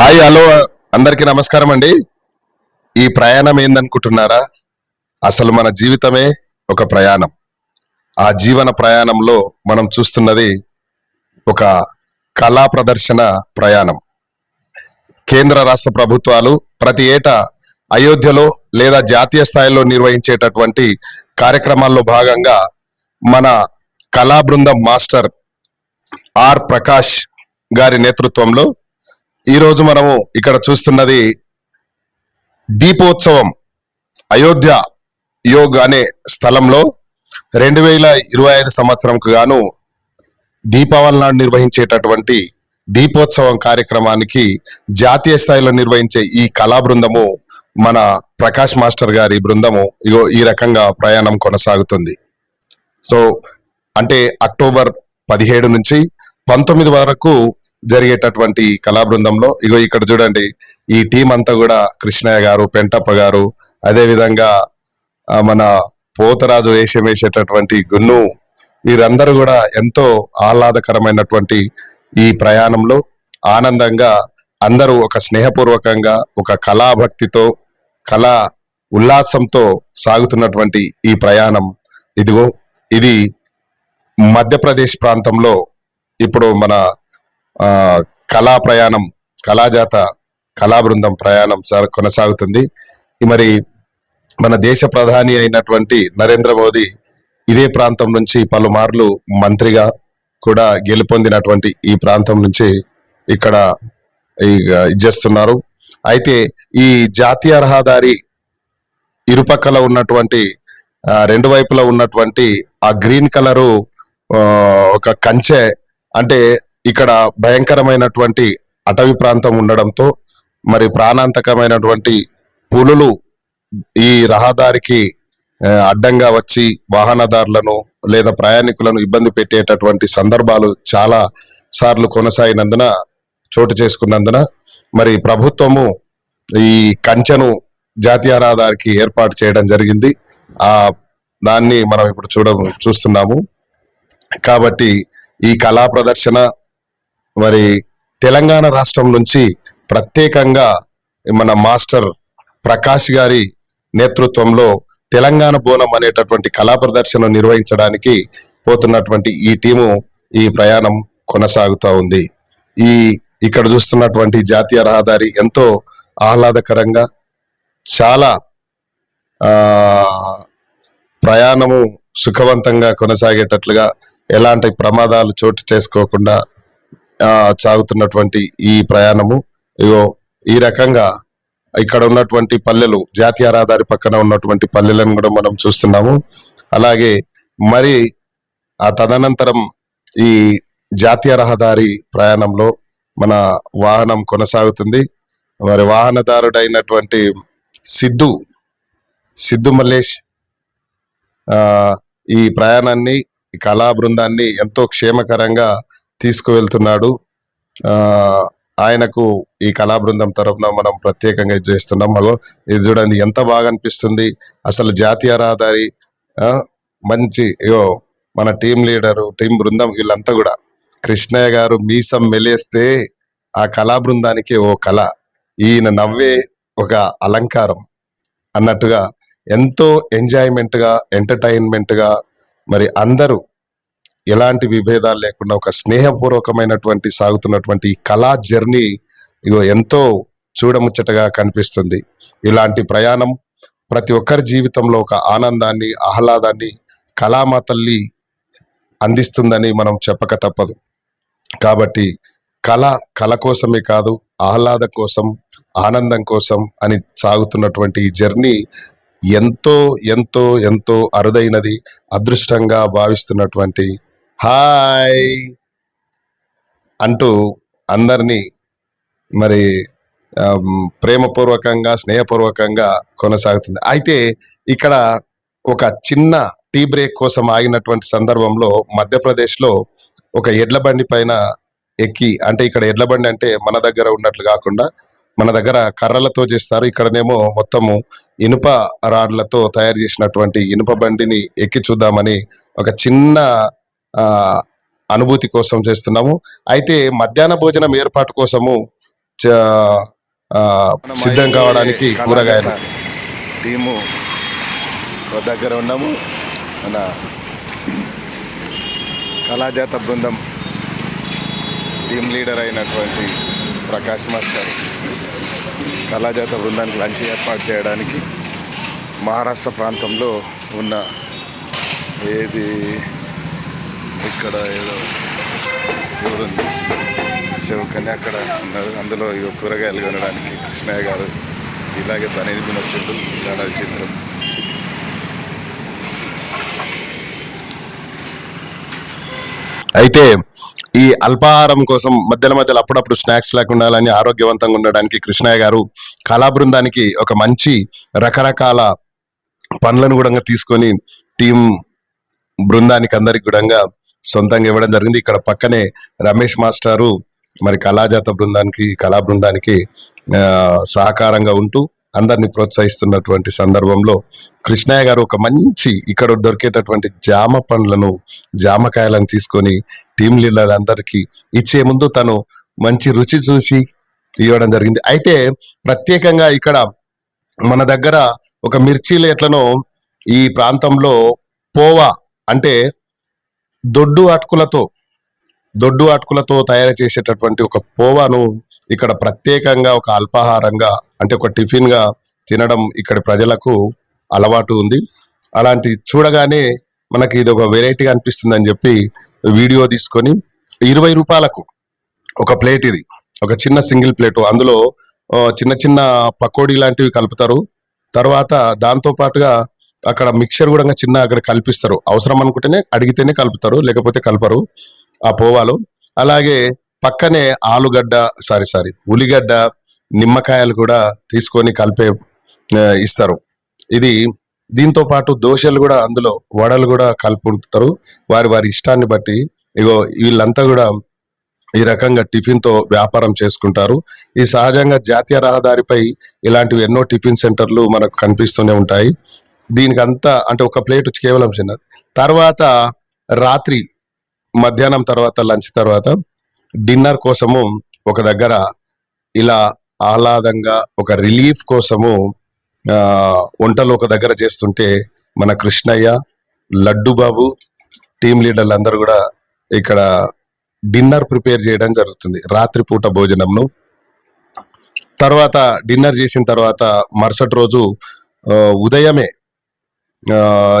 Hi hello. అందరికీ నమస్కారం అండి. ఈ ప్రయాణం ఏందనుకుంటున్నారా? అసలు మన జీవితమే ఒక ప్రయాణం. ఆ జీవన ప్రయాణంలో మనం చూస్తున్నది ఒక కళా ప్రదర్శన ప్రయాణం. కేంద్ర రాష్ట్ర ప్రభుత్వాలు ప్రతి ఏటా అయోధ్యలో లేదా జాతీయ స్థాయిలో నిర్వహించేటటువంటి కార్యక్రమాల్లో భాగంగా మన కళా బృందం మాస్టర్ ఆర్ ప్రకాష్ గారి నేతృత్వంలో ఈరోజు మనము ఇక్కడ చూస్తున్నది దీపోత్సవం అయోధ్య యోగ్ అనే స్థలంలో రెండు వేల ఇరవై ఐదు సంవత్సరంకు గాను దీపావళి నాడు నిర్వహించేటటువంటి దీపోత్సవం కార్యక్రమానికి జాతీయ స్థాయిలో నిర్వహించే ఈ కళా బృందము మన ప్రకాష్ మాస్టర్ గారి బృందము. ఇగో ఈ రకంగా ప్రయాణం కొనసాగుతుంది. సో అంటే అక్టోబర్ పదిహేడు నుంచి పంతొమ్మిది వరకు జరిగేటటువంటి కళా బృందంలో ఇగో ఇక్కడ చూడండి ఈ టీం అంతా కూడా కృష్ణయ్య గారు పెంటప్ప గారు అదేవిధంగా మన పోతరాజు వేషం వేసేటటువంటి గున్ను వీరందరూ కూడా ఎంతో ఆహ్లాదకరమైనటువంటి ఈ ప్రయాణంలో ఆనందంగా అందరూ ఒక స్నేహపూర్వకంగా ఒక కళాభక్తితో కళా ఉల్లాసంతో సాగుతున్నటువంటి ఈ ప్రయాణం. ఇదిగో ఇది మధ్యప్రదేశ్ ప్రాంతంలో ఇప్పుడు మన కళా ప్రయాణం కళాజాత కళా బృందం ప్రయాణం సా- కొనసాగుతుంది. మరి మన దేశ ప్రధాని అయినటువంటి నరేంద్ర మోదీ ఇదే ప్రాంతం నుంచి పలుమార్లు మంత్రిగా కూడా గెలుపొందినటువంటి ఈ ప్రాంతం నుంచి ఇక్కడ ఇక ఇచ్చేస్తున్నారు. అయితే ఈ జాతీయ రహదారి ఇరుపక్కల ఉన్నటువంటి రెండు వైపులా ఉన్నటువంటి ఆ గ్రీన్ కలరు ఒక కంచె అంటే ఇక్కడ భయంకరమైనటువంటి అటవీ ప్రాంతం ఉండడంతో మరి ప్రాణాంతకమైనటువంటి పులులు ఈ రహదారికి అడ్డంగా వచ్చి వాహనదారులను లేదా ప్రయాణికులను ఇబ్బంది పెట్టేటటువంటి సందర్భాలు చాలా సార్లు కొనసాగినందున చోటు చేసుకున్నందున మరి ప్రభుత్వము ఈ కంచెను జాతీయ రహదారికి ఏర్పాటు చేయడం జరిగింది. ఆ దాన్ని మనం ఇప్పుడు చూడ చూస్తున్నాము. కాబట్టి ఈ కళా ప్రదర్శన మరి తెలంగాణ రాష్ట్రం నుంచి ప్రత్యేకంగా మన మాస్టర్ ప్రకాష్ గారి నేతృత్వంలో తెలంగాణ బోనం అనేటటువంటి కళా ప్రదర్శన నిర్వహించడానికి పోతున్నటువంటి ఈ టీము ఈ ప్రయాణం కొనసాగుతూ ఉంది. ఈ ఇక్కడ చూస్తున్నటువంటి జాతీయ రహదారి ఎంతో ఆహ్లాదకరంగా చాలా ప్రయాణము సుఖవంతంగా కొనసాగేటట్లుగా ఎలాంటి ప్రమాదాలు చోటు చేసుకోకుండా సాగుతున్నటువంటి ఈ ప్రయాణము. ఇగో ఈ రకంగా ఇక్కడ ఉన్నటువంటి పల్లెలు జాతీయ రహదారి పక్కన ఉన్నటువంటి పల్లెలను కూడా మనం చూస్తున్నాము. అలాగే మరి ఆ తదనంతరం ఈ జాతీయ రహదారి ప్రయాణంలో మన వాహనం కొనసాగుతుంది. మరి వాహనదారుడైనటువంటి సిద్ధు సిద్ధు మల్లేష్ ఈ ప్రయాణాన్ని కళా బృందాన్ని ఎంతో క్షేమకరంగా తీసుకువెళ్తున్నాడు. ఆయనకు ఈ కళా బృందం తరపున మనం ప్రత్యేకంగా ఇది చేస్తున్నాం. మగో ఇది చూడండి ఎంత బాగా అనిపిస్తుంది. అసలు జాతీయ రహదారి మంచి యో మన టీం లీడరు టీం బృందం వీళ్ళంతా కూడా. కృష్ణయ్య గారు మీసం మెలేస్తే ఆ కళా బృందానికి ఓ కళ. ఈయన నవ్వే ఒక అలంకారం. అన్నట్టుగా ఎంతో ఎంజాయ్మెంట్గా ఎంటర్టైన్మెంట్గా మరి అందరూ ఎలాంటి విభేదాలు లేకుండా ఒక స్నేహపూర్వకమైనటువంటి సాగుతున్నటువంటి కళా జర్నీ ఇగో ఎంతో చూడముచ్చటగా కనిపిస్తుంది. ఇలాంటి ప్రయాణం ప్రతి ఒక్కరి జీవితంలో ఒక ఆనందాన్ని ఆహ్లాదాన్ని కళామా తల్లి అందిస్తుందని మనం చెప్పక తప్పదు. కాబట్టి కళ కళ కోసమే కాదు ఆహ్లాదం కోసం ఆనందం కోసం అని సాగుతున్నటువంటి ఈ జర్నీ ఎంతో ఎంతో ఎంతో అరుదైనది అదృష్టంగా భావిస్తున్నటువంటి హాయ్ అంటూ అందరినీ మరి ప్రేమపూర్వకంగా స్నేహపూర్వకంగా కొనసాగుతుంది. అయితే ఇక్కడ ఒక చిన్న టీ బ్రేక్ కోసం ఆగినటువంటి సందర్భంలో మధ్యప్రదేశ్లో ఒక ఎడ్ల బండి పైన ఎక్కి అంటే ఇక్కడ ఎడ్ల బండి అంటే మన దగ్గర ఉన్నట్లు కాకుండా మన దగ్గర కర్రలతో చేస్తారు. ఇక్కడనేమో మొత్తము ఇనుప రాడ్లతో తయారు చేసినటువంటి ఇనుప బండిని ఎక్కి చూద్దామని ఒక చిన్న అనుభూతి కోసం చేస్తున్నాము. అయితే మధ్యాహ్న భోజనం ఏర్పాటు కోసము సిద్ధం కావడానికి కూరగాయలు టీము దగ్గర ఉన్నాము. మన కళాజాత బృందం టీం లీడర్ అయినటువంటి ప్రకాష్ మాస్టర్ కళాజాత బృందానికి లంచ్ ఏర్పాటు చేయడానికి మహారాష్ట్ర ప్రాంతంలో ఉన్న ఏది ఇక్కడ ఏదో ఊరుంది. శివకన్య అక్కడ ఉన్నారు. అందులో ఇక కూరగాయలు కొనడానికి కృష్ణయ్య గారు ఇలాగే పనిని వచ్చిండు చాలా విచిత్రం అయితే ఈ అల్పాహారం కోసం మధ్యలో మధ్యలో అప్పుడప్పుడు స్నాక్స్ లేకుండా ఉండాలని ఆరోగ్యవంతంగా ఉండడానికి కృష్ణయ్య గారు కళా బృందానికి ఒక మంచి రకరకాల పనులను కూడా తీసుకొని టీం బృందానికి అందరికి కూడా సొంతంగా ఇవ్వడం జరిగింది. ఇక్కడ పక్కనే రమేష్ మాస్టారు మరి కళాజాత బృందానికి కళా బృందానికి సహకారంగా ఉంటూ అందరిని ప్రోత్సహిస్తున్నటువంటి సందర్భంలో కృష్ణయ్య గారు ఒక మంచి ఇక్కడ దొరికేటటువంటి జామ పండ్లను జామకాయలను తీసుకొని టీం లీడర్లందరికీ ఇచ్చే ముందు తను మంచి రుచి చూసి ఇవ్వడం జరిగింది. అయితే ప్రత్యేకంగా ఇక్కడ మన దగ్గర ఒక మిర్చీలు ఎట్లనో ఈ ప్రాంతంలో పోవా అంటే దొడ్డు అటుకులతో దొడ్డు అటుకులతో తయారు చేసేటటువంటి ఒక పోవాను ఇక్కడ ప్రత్యేకంగా ఒక అల్పాహారంగా అంటే ఒక టిఫిన్గా తినడం ఇక్కడ ప్రజలకు అలవాటు ఉంది. అలాంటి చూడగానే మనకి ఇది ఒక వెరైటీగా అనిపిస్తుంది అని చెప్పి వీడియో తీసుకొని ఇరవై రూపాయలకు ఒక ప్లేట్ ఇది. ఒక చిన్న సింగిల్ ప్లేటు. అందులో చిన్న చిన్న పకోడీ లాంటివి కలుపుతారు. తర్వాత దాంతో పాటుగా అక్కడ మిక్చర్ కూడా చిన్న అక్కడ కల్పిస్తారు. అవసరం అనుకుంటేనే అడిగితేనే కలుపుతారు లేకపోతే కలపరు. ఆ పోవాలు. అలాగే పక్కనే ఆలుగడ్డ సారీ సారీ ఉల్లిగడ్డ నిమ్మకాయలు కూడా తీసుకొని కలిపే ఇస్తారు. ఇది దీంతో పాటు దోశలు కూడా అందులో వడలు కూడా కలుపుకుంటారు. వారి వారి ఇష్టాన్ని బట్టి ఇగో వీళ్ళంతా కూడా ఈ రకంగా టిఫిన్తో వ్యాపారం చేసుకుంటారు. ఈ సహజంగా జాతీయ రహదారిపై ఇలాంటివి ఎన్నో టిఫిన్ సెంటర్లు మనకు కనిపిస్తూనే ఉంటాయి. దీనికి అంతా అంటే ఒక ప్లేట్ కేవలం చిన్నది తర్వాత రాత్రి మధ్యాహ్నం తర్వాత లంచ్ తర్వాత డిన్నర్ కోసము ఒక దగ్గర ఇలా ఆహ్లాదంగా ఒక రిలీఫ్ కోసము వంటలు ఒక దగ్గర చేస్తుంటే మన కృష్ణయ్య లడ్డు బాబు టీం లీడర్లు అందరూ కూడా ఇక్కడ డిన్నర్ ప్రిపేర్ చేయడం జరుగుతుంది. రాత్రిపూట భోజనంను. తర్వాత డిన్నర్ చేసిన తర్వాత మరుసటి రోజు ఉదయమే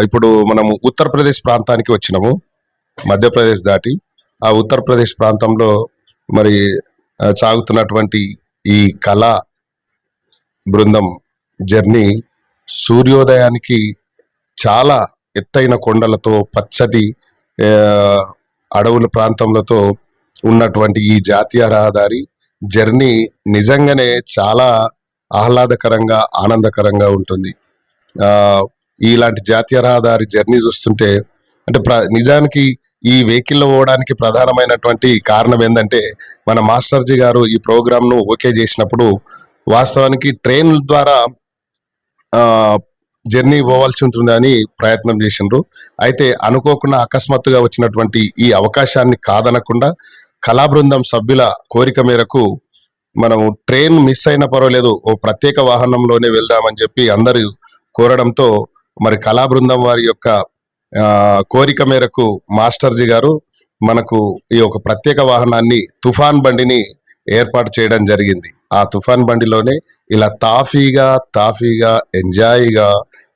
ఇప్పుడు మనము ఉత్తరప్రదేశ్ ప్రాంతానికి వచ్చినాము మధ్యప్రదేశ్ దాటి ఆ ఉత్తరప్రదేశ్ ప్రాంతంలో మరి సాగుతున్నటువంటి ఈ కళా బృందం జర్నీ సూర్యోదయానికి చాలా ఎత్తైన కొండలతో పచ్చటి అడవుల ప్రాంతంలతో ఉన్నటువంటి ఈ జాతీయ రహదారి జర్నీ నిజంగానే చాలా ఆహ్లాదకరంగా ఆనందకరంగా ఉంటుంది. ఇలాంటి జాతీయ రహదారి జర్నీ చూస్తుంటే అంటే ప్ర- నిజానికి ఈ వెహికల్లో పోవడానికి ప్రధానమైనటువంటి కారణం ఏంటంటే మన మాస్టర్జీ గారు ఈ ప్రోగ్రామ్ను ఓకే చేసినప్పుడు వాస్తవానికి ట్రైన్ ద్వారా జర్నీ పోవాల్సి ఉంటుందని ప్రయత్నం చేసిండ్రు. అయితే అనుకోకుండా అకస్మాత్తుగా వచ్చినటువంటి ఈ అవకాశాన్ని కాదనకుండా కళా బృందం సభ్యుల కోరిక మేరకు మనం ట్రైన్ మిస్ అయిన పర్వాలేదు ఓ ప్రత్యేక వాహనంలోనే వెళ్దామని చెప్పి అందరూ కోరడంతో మరి కళా బృందం వారి యొక్క కోరిక మేరకు మాస్టర్జీ గారు మనకు ఈ ఒక ప్రత్యేక వాహనాన్ని తుఫాన్ బండిని ఏర్పాటు చేయడం జరిగింది. ఆ తుఫాన్ బండిలోనే ఇలా తాఫీగా తాఫీగా ఎంజాయ్గా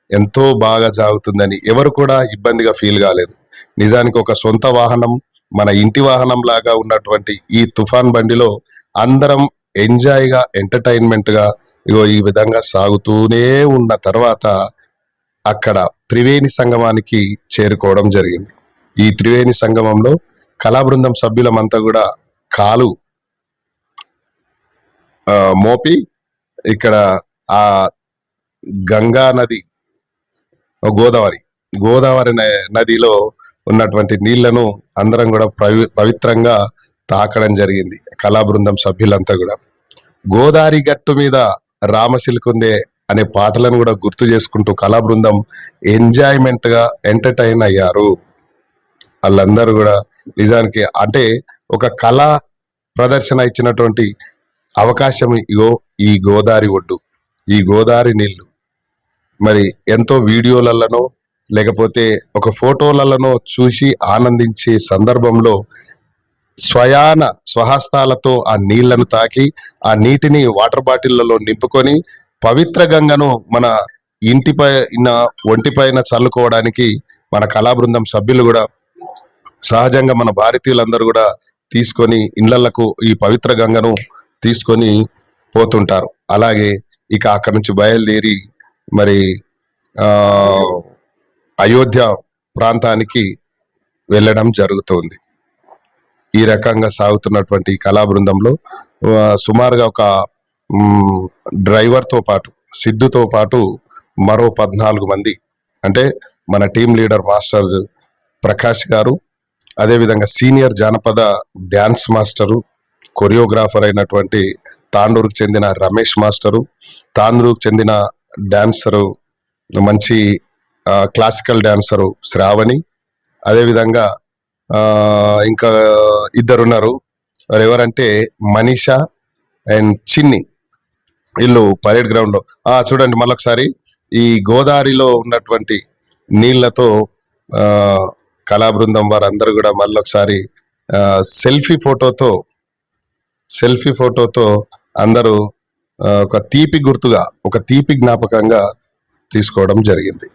ఎంతో బాగా సాగుతుందని ఎవరు కూడా ఇబ్బందిగా ఫీల్ కాలేదు. నిజానికి ఒక సొంత వాహనం మన ఇంటి వాహనం లాగా ఉన్నటువంటి ఈ తుఫాన్ బండిలో అందరం ఎంజాయ్గా ఎంటర్టైన్మెంట్ ఇగో ఈ విధంగా సాగుతూనే ఉన్న తర్వాత అక్కడ త్రివేణి సంగమానికి చేరుకోవడం జరిగింది. ఈ త్రివేణి సంగమంలో కళా బృందం సభ్యులమంతా కూడా కాలు మోపి ఇక్కడ ఆ గంగా నది గోదావరి గోదావరి న- నదిలో ఉన్నటువంటి నీళ్ళను అందరం కూడా పవి- పవిత్రంగా తాకడం జరిగింది కళాబృందం సభ్యులంతా కూడా. గోదావరి గట్టు మీద రామశిల్కుందే అనే పాటలను కూడా గుర్తు చేసుకుంటూ కళా బృందం ఎంజాయ్మెంట్గా ఎంటర్టైన్ అయ్యారు. వాళ్ళందరూ కూడా నిజానికి అంటే ఒక కళా ప్రదర్శన ఇచ్చినటువంటి అవకాశం ఇగో ఈ గోదావరి ఒడ్డు ఈ గోదావరి నీళ్ళు మరి ఎంతో వీడియోలలోనో లేకపోతే ఒక ఫోటోలలోనో చూసి ఆనందించే సందర్భంలో స్వయాన స్వహస్తాలతో ఆ నీళ్ళను తాకి ఆ నీటిని వాటర్ బాటిళ్ళలో నింపుకొని పవిత్ర గంగను మన ఇంటిపైన ఒంటిపైన చల్లుకోవడానికి మన కళా బృందం సభ్యులు కూడా సహజంగా మన భారతీయులందరూ కూడా తీసుకొని ఇళ్ళకు ఈ పవిత్ర గంగను తీసుకొని పోతుంటారు. అలాగే ఇక అక్కడి నుంచి బయలుదేరి మరి అయోధ్య ప్రాంతానికి వెళ్ళడం జరుగుతోంది. ఈ రకంగా సాగుతున్నటువంటి కళా బృందంలో సుమారుగా ఒక డ్రైవర్తో పాటు సిద్ధుతో పాటు మరో పద్నాలుగు మంది అంటే మన టీం లీడర్ మాస్టర్ ప్రకాష్ గారు అదేవిధంగా సీనియర్ జానపద డ్యాన్స్ మాస్టరు కొరియోగ్రాఫర్ అయినటువంటి తాండూరుకు చెందిన రమేష్ మాస్టరు తాండూరుకు చెందిన డాన్సరు మంచి క్లాసికల్ డాన్సరు శ్రావణి అదేవిధంగా ఇంకా ఇద్దరున్నారు. ఎవరంటే మనీషా అండ్ చిన్ని. వీళ్ళు పరేడ్ గ్రౌండ్లో ఆ చూడండి మళ్ళొకసారి ఈ గోదావరిలో ఉన్నటువంటి నీళ్ళతో కళాబృందం వారందరూ కూడా మళ్ళొకసారి సెల్ఫీ ఫోటోతో సెల్ఫీ ఫోటోతో అందరూ ఒక తీపి గుర్తుగా ఒక తీపి జ్ఞాపకంగా తీసుకోవడం జరిగింది.